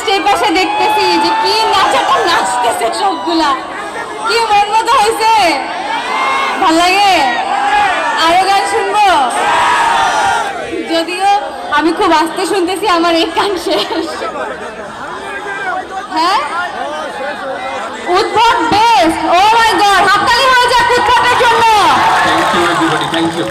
Just পাশে দেখতেছি যে কি নাচাটা নাচতেছে সবগুলা। কি মন মতো হয়েছে ভালো লাগে? আরও গান শুনব? যদিও আমি খুব আস্তে শুনতেছি, আমার এই গান শেষ। হ্যাঁ? উদ্ভব বেশ। ও মাই গড হাততালি হয়ে যাক উদ্ভবের জন্য। Thank you thank you